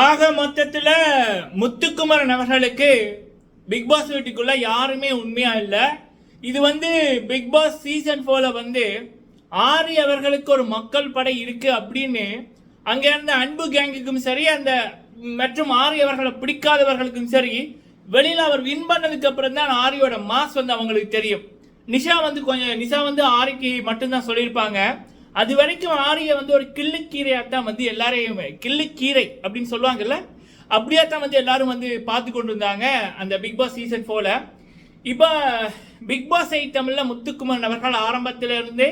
ஆக மொத்தத்தில் முத்துக்குமரன் அவர்களுக்கு பிக் பாஸ் வீட்டுக்குள்ள யாருமே உண்மையா இல்லை. இது வந்து பிக் பாஸ் சீசன் போல வந்து ஆரி அவர்களுக்கு ஒரு மக்கள் படை இருக்கு அப்படின்னு அங்கே இருந்த அன்பு கேங்குக்கும் சரி அந்த மற்றும் ஆரி அவர்களை பிடிக்காதவர்களுக்கும் சரி வெளியில் அவர் வின் பண்ணதுக்கு அப்புறம் தான் ஆரியோட மாஸ் வந்து அவங்களுக்கு தெரியும். நிஷா வந்து கொஞ்சம் நிஷா வந்து ஆரிக்கு மட்டும்தான் சொல்லியிருப்பாங்க. அது வரைக்கும் ஆரிய வந்து ஒரு கிள்ளுக்கீரையாத்தான் வந்து எல்லாரையும் கிள்ளுக்கீரை அப்படின்னு சொல்லுவாங்கல்ல அப்படியே தான் வந்து எல்லாரும் வந்து பார்த்து கொண்டு இருந்தாங்க அந்த பிக் பாஸ் சீசன் போல இப்போ பிக் பாஸ் ஐ முத்துக்குமார் முத்துக்குமரன் அவர்கள் ஆரம்பத்தில இருந்தே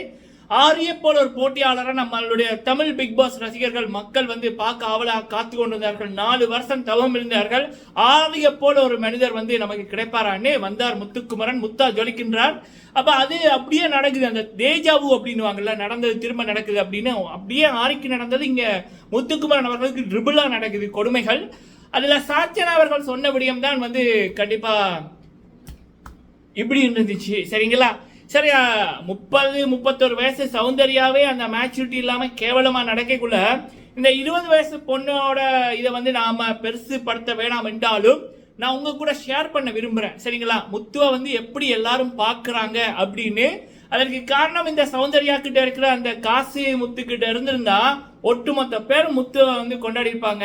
ஆரிய போல ஒரு போட்டியாளரை நம்மளுடைய தமிழ் பிக் பாஸ் ரசிகர்கள் மக்கள் வந்து பார்க்க ஆவலாக காத்து கொண்டிருந்தார்கள். நாலு வருஷம் தவம் இருந்தார்கள். ஆரிய போல ஒரு மனிதர் வந்து நமக்கு கிடைப்பாரான்னு வந்தார் முத்துக்குமரன் முத்தா ஜொலிக்கின்றார். அப்ப அது அப்படியே நடக்குது. அந்த தேஜாவு அப்படின்னுவாங்கல்ல நடந்தது திரும்ப நடக்குது அப்படின்னு அப்படியே ஆரிக்கு நடந்தது. இங்க முத்துக்குமரன் அவர்களுக்கு ட்ரிபிளா நடக்குது கொடுமைகள். அதுல சாச்சனா அவர்கள் சொன்ன விடயம் தான் வந்து கண்டிப்பா இப்படி இருந்துச்சு. சரிங்களா? சரியா? முப்பது முப்பத்தொரு வயசு சௌந்தர்யாவே அந்த மேச்சூரிட்டி இல்லாமல் கேவலமாக நடக்கக்குள்ள இந்த இருபது வயசு பொண்ணோட இதை வந்து நாம் பெருசு படுத்த வேணாம் என்றாலும் நான் உங்க கூட ஷேர் பண்ண விரும்புகிறேன் சரிங்களா? முத்துவை வந்து எப்படி எல்லாரும் பார்க்குறாங்க அப்படின்னு அதற்கு காரணம் இந்த சௌந்தர்யா கிட்ட இருக்கிற அந்த காசு முத்து கிட்ட இருந்திருந்தா ஒட்டுமொத்த பேர் முத்துவை வந்து கொண்டாடி இருப்பாங்க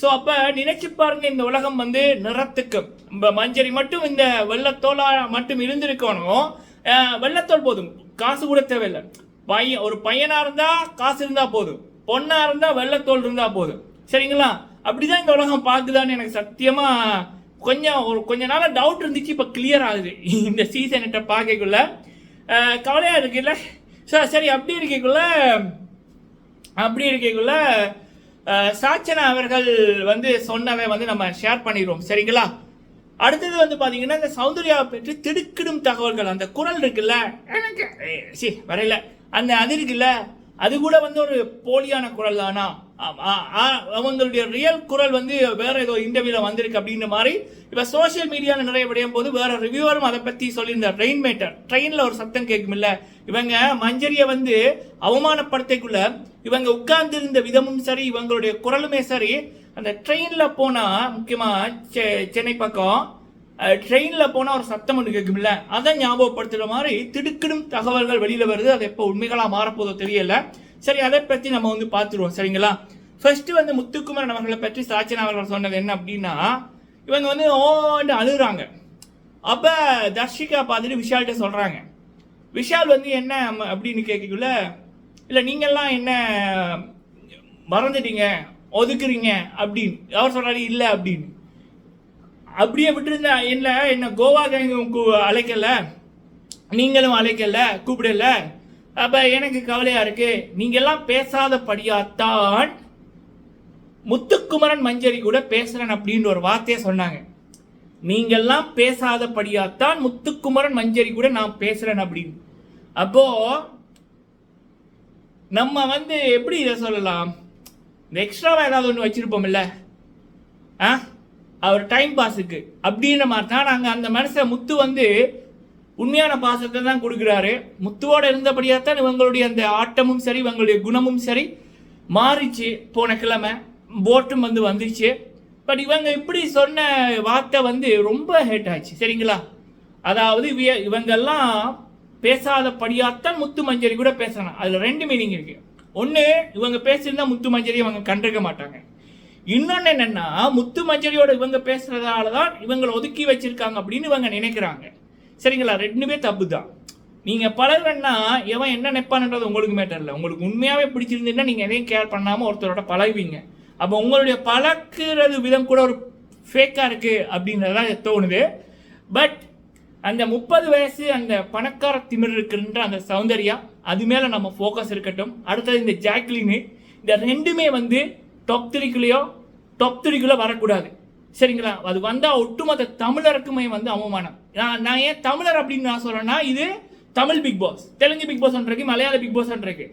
ஸோ அப்போ நினைச்சு பாருங்க இந்த உலகம் வந்து நிறத்துக்கு. மஞ்சரி மட்டும் இந்த வெள்ளத்தோலா மட்டும் இருந்திருக்கணும். வெள்ளத்தோல் போதும். காசு கூட தேவையில்லை. பையன் ஒரு பையனாக இருந்தால் காசு இருந்தால் போதும். பொண்ணாக இருந்தால் வெள்ளத்தோல் இருந்தால் போதும். சரிங்களா? அப்படிதான் இந்த உலகம் பார்க்குதான்னு எனக்கு சத்தியமா கொஞ்சம் ஒரு கொஞ்ச நாளாக டவுட் இருந்துச்சு இப்போ கிளியர் ஆகுது. இந்த சீசன்கிட்ட பார்க்கக்குள்ள. கவலையாக இருக்குல்ல சரி சரி அப்படி இருக்கக்குள்ள அப்படி இருக்கக்குள்ள சாச்சனா அவர்கள் வந்து சொன்னதை வந்து நம்ம ஷேர் பண்ணிடுவோம். சரிங்களா? அடுத்தது வந்து பாத்தீங்கன்னா இந்த சௌந்தர்யாவை பற்றி திடுக்கிடும் தகவல்கள். அந்த குரல் இருக்குல்ல? எனக்கு. சி வரையில. அந்த அது இருக்குல்ல? அது கூட வந்து ஒரு போலியான குரல் தானா? அவங்களுடைய ரியல் குரல் வந்து வேற ஏதோ இன்டர்வியூல வந்திருக்கு அப்படின்ற மாதிரி. இப்ப சோஷியல் மீடியால நிறைய விடையும் போது வேற ரிவ்யூவரும் அதை பத்தி சொல்லியிருந்தார். ட்ரெயின் மேட்டர் ட்ரெயின்ல ஒரு சத்தம் கேட்குமில்ல இவங்க மஞ்சரியை வந்து அவமானப்படுத்தக்குள்ள இவங்க உட்கார்ந்து இருந்த விதமும் சரி இவங்களுடைய குரலுமே சரி அந்த ட்ரெயினில் போனால் முக்கியமாக செ- சென்னை பக்கம் ட்ரெயினில் போனால் ஒரு சத்தம் ஒன்று கேட்கும்ல அதை ஞாபகப்படுத்துகிற மாதிரி திடுக்கிடும் தகவல்கள் வெளியில் வருது. அது எப்போ உண்மைகளாக மாறப்போதோ தெரியல. சரி அதை பற்றி நம்ம வந்து பார்த்துருவோம். சரிங்களா? ஃபர்ஸ்ட் வந்து முத்துக்குமரன் அவர்களை பற்றி சாச்சனா அவர்கள் சொன்னது என்ன அப்படின்னா இவங்க வந்து ஓண்டு அழுகுறாங்க. அப்போ தர்ஷிகா பார்த்துட்டு விஷால்கிட்ட சொல்கிறாங்க விஷால் வந்து என்ன அம்மா அப்படின்னு கேட்கக்குள்ள இல்லை நீங்கள்லாம் என்ன மறந்துட்டீங்க? ஒதுக்குறீங்க அப்படின்னு. அவர் சொல்றாரு இல்லை அப்படின்னு. அப்படியே விட்டுருந்தா என்ன? என்ன கோவா கேங் அழைக்கல? நீங்களும் அழைக்கல? கூப்பிடல? அப்போ எனக்கு கவலையாக இருக்கு. நீங்கள்லாம் பேசாதபடியாத்தான் முத்துக்குமரன் மஞ்சரி கூட பேசுகிறேன் அப்படின்ற ஒரு வார்த்தையை சொன்னாங்க. நீங்கள்லாம் பேசாதபடியாத்தான் முத்துக்குமரன் மஞ்சரி கூட நான் பேசுகிறேன் அப்படின்னு. அப்போது நம்ம வந்து எப்படி இதை சொல்லலாம்? இந்த ஏதாவது ஒன்று வச்சுருப்போம்ல. ஆ? அவர் டைம் பாஸுக்கு அப்படின்ற மாதிரி தான் நாங்கள் அந்த மனுஷன் முத்து வந்து உண்மையான பாசத்தை தான் கொடுக்குறாரு. முத்துவோடு இருந்தபடியாக தான் இவங்களுடைய அந்த ஆட்டமும் சரி இவங்களுடைய குணமும் சரி மாறிச்சு போன கிழமை. போட்டும் வந்து வந்துச்சு. பட் இவங்க இப்படி சொன்ன வார்த்தை வந்து ரொம்ப ஹேட் ஆச்சு. சரிங்களா? அதாவது இவ- இவங்கெல்லாம் பேசாதபடியாகத்தான் முத்து மஞ்சரி கூட பேசணும் அதில் ரெண்டு மீனிங் இருக்குது ஒன்று இவங்க பேசியிருந்தா முத்து மஞ்சரி இவங்க கண்டிருக்க மாட்டாங்க. இன்னொன்று என்னென்னா முத்து மஞ்சரியோட இவங்க பேசுகிறதால தான் இவங்களை ஒதுக்கி வச்சுருக்காங்க அப்படின்னு இவங்க நினைக்கிறாங்க. சரிங்களா? ரெண்டுமே தப்பு தான் நீங்கள் பழகுறன்னா எவன் என்ன நினைப்பான்ன்றது உங்களுக்கு மேட்டர் இல்லை உங்களுக்கு உண்மையாகவே பிடிச்சிருந்ததுன்னா நீங்கள் எதையும் கேர் பண்ணாமல் ஒருத்தரோட பழகுவீங்க. அப்போ உங்களுடைய பழக்கிறது விதம் கூட ஒரு ஃபேக்காக இருக்குது அப்படின்றதான் தோணுது. பட் அந்த முப்பது வயசு அந்த பணக்கார திமிர் இருக்கின்ற அந்த சௌந்தர்யா அது மேல நம்ம ஃபோக்கஸ் இருக்கட்டும். அடுத்தது இந்த ஜாக்லின் இந்த ரெண்டுமே வந்து டாப் த்ரீக்குள்ளேயோ டாப் த்ரீக்குள்ளே வரக்கூடாது. சரிங்களா? அது வந்தால் ஒட்டுமொத்த தமிழருக்குமே வந்து அவமானம். நான் நான் ஏன் தமிழர் அப்படின்னு நான் சொல்கிறேன்னா இது Tamil Bigg Boss Telugu Bigg Boss இருக்கு மலையாள பிக் பாஸ் இருக்கு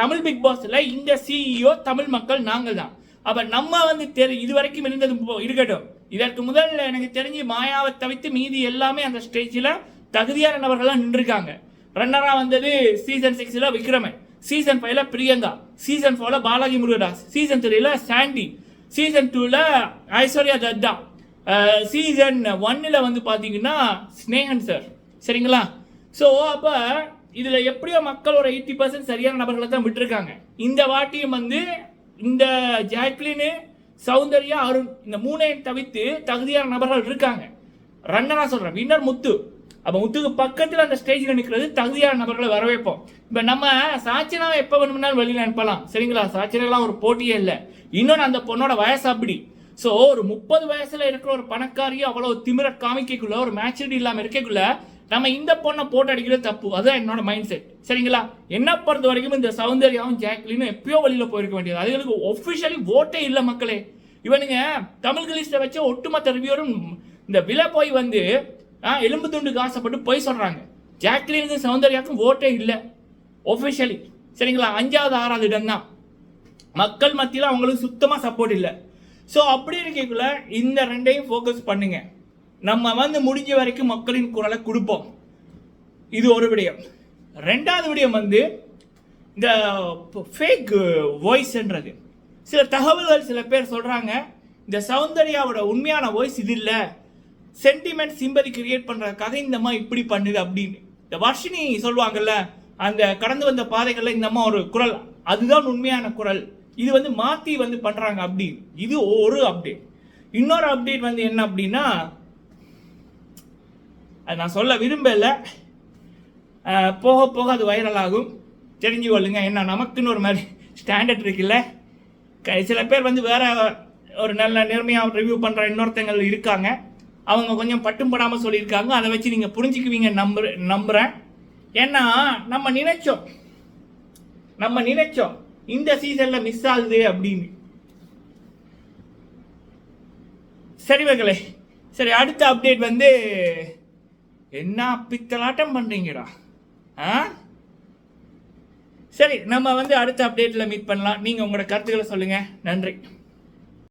தமிழ் பிக் பாஸில் இந்த சிஇஓ தமிழ் மக்கள் நாங்கள் தான் அப்போ நம்ம வந்து தெரி இது வரைக்கும் இருந்தது போ- இருக்கட்டும். இதற்கு முதல்ல எனக்கு தெரிஞ்சு மாயாவை தவிர்த்து மீதி எல்லாமே அந்த ஸ்டேஜில் தகுதியான நபர்கள்லாம் நின்றுருக்காங்க. ரன்னராக வந்தது சீசன் சிக்ஸில் விக்ரமன். சீசன் ஃபைவ்ல பிரியங்கா. சீசன் ஃபோர்ல பாலாஜி முருகதாஸ். சீசன் த்ரீல சாண்டி. சீசன் டூவில் ஐஸ்வர்யா தத்தா. சீசன் ஒன்னில் வந்து பார்த்தீங்கன்னா ஸ்னேகன் சார் சரிங்களா? ஸோ அப்போ இதில் எப்படியோ மக்கள் ஒரு எயிட்டி பர்சன்ட் சரியான நபர்களை தான் விட்டுருக்காங்க. இந்த வாட்டியும் வந்து இந்த ஜாக்லின்னு சௌந்தர்யா அருண் இந்த மூணையும் தவிர்த்து தகுதியான நபர்கள் இருக்காங்க. ரன்னராக சொல்கிறேன் வின்னர் முத்து. அப்போ முத்துக்கு பக்கத்தில் அந்த ஸ்டேஜில் நிற்கிறது தகுதியான நபர்களை வரவேற்போம். இப்போ நம்ம சாட்சினாவை எப்போ வேணும்னாலும் வெளியில் அனுப்பலாம். சரிங்களா? சாட்சினெல்லாம் ஒரு போட்டியே இல்லை. இன்னொன்று அந்த பொண்ணோட வயசு அப்படி. ஸோ ஒரு முப்பது வயசில் இருக்கிற ஒரு பணக்காரியும் அவ்வளோ திமிர காமிக்கக்குள்ள ஒரு மேச்சூரிட்டி இல்லாமல் இருக்கக்குள்ள நம்ம இந்த பொண்ணை போட்டு அடிக்கிறது தப்பு. அதுதான் என்னோட மைண்ட் செட் சரிங்களா? என்ன பொறுத்த வரைக்கும் இந்த சௌந்தர்யாவும் ஜாக்லினும் எப்பயோ வழியில் போயிருக்க வேண்டியது. அதுகளுக்கு ஒஃபிஷியலி ஓட்டே இல்லை மக்களே. இவனுங்க தமிழ் லிஸ்ட்டை வச்ச ஒட்டுமொத்த ரிவியூரும் இந்த விலை போய் வந்து எலும்பு துண்டுக்கு ஆசைப்பட்டு போய் சொல்கிறாங்க ஜாக்லினுக்கும் சௌந்தர்யாவுக்கும் ஓட்டே இல்லை. ஒஃபிஷியலி சரிங்களா? அஞ்சாவது ஆறாவது இடம் தான். மக்கள் மத்தியில் அவங்களுக்கு சுத்தமாக சப்போர்ட் இல்லை. ஸோ அப்படி இருக்கக்குள்ள இந்த ரெண்டையும் ஃபோக்கஸ் பண்ணுங்கள் நம்ம வந்து முடிஞ்ச வரைக்கும் மக்களின் குரலை கொடுப்போம். இது ஒரு விடயம். ரெண்டாவது விடயம் வந்து இந்த ஃபேக் வாய்ஸ்ன்றது சில தகவல்கள் சில பேர் சொல்கிறாங்க இந்த சௌந்தர்யாவோட உண்மையான வாய்ஸ் இது இல்லை. சென்டிமெண்ட் சிம்பதி கிரியேட் பண்ணுறதுக்காக இந்த அம்மா இப்படி பண்ணுது அப்படின்னு. இந்த வர்ஷினி சொல்லுவாங்கல்ல அந்த கடந்து வந்த பாதைகளில் இந்த அம்மா ஒரு குரல். அதுதான் உண்மையான குரல். இது வந்து மாற்றி வந்து பண்ணுறாங்க அப்படின்னு. இது ஒரு அப்டேட் இன்னொரு அப்டேட் வந்து என்ன அப்படின்னா அது நான் சொல்ல விரும்பலை. போக போக அது வைரல் ஆகும். தெரிஞ்சு கொள்ளுங்க என்ன நமக்குன்னு ஒரு மாதிரி ஸ்டாண்டர்ட் இருக்குல்ல? க- சில பேர் வந்து வேற ஒரு நல்ல நேர்மையாக ரிவ்யூ பண்ணுற இன்னொருத்தங்கள் இருக்காங்க. அவங்க கொஞ்சம் பட்டும் படாமல் சொல்லியிருக்காங்க. அதை வச்சு நீங்கள் புரிஞ்சுக்குவீங்க நம்புற நம்புகிறேன் ஏன்னா நம்ம நினைச்சோம். நம்ம நினைச்சோம் இந்த சீசனில் மிஸ் ஆகுது அப்படின்னு. சரி மகளே. சரி அடுத்த அப்டேட் வந்து என்ன பித்தலாட்டம் பண்ணுறீங்கடா ஆ? சரி நம்ம வந்து அடுத்த அப்டேட்டில் மீட் பண்ணலாம். நீங்கள் உங்களோட கருத்துக்களை சொல்லுங்கள் நன்றி.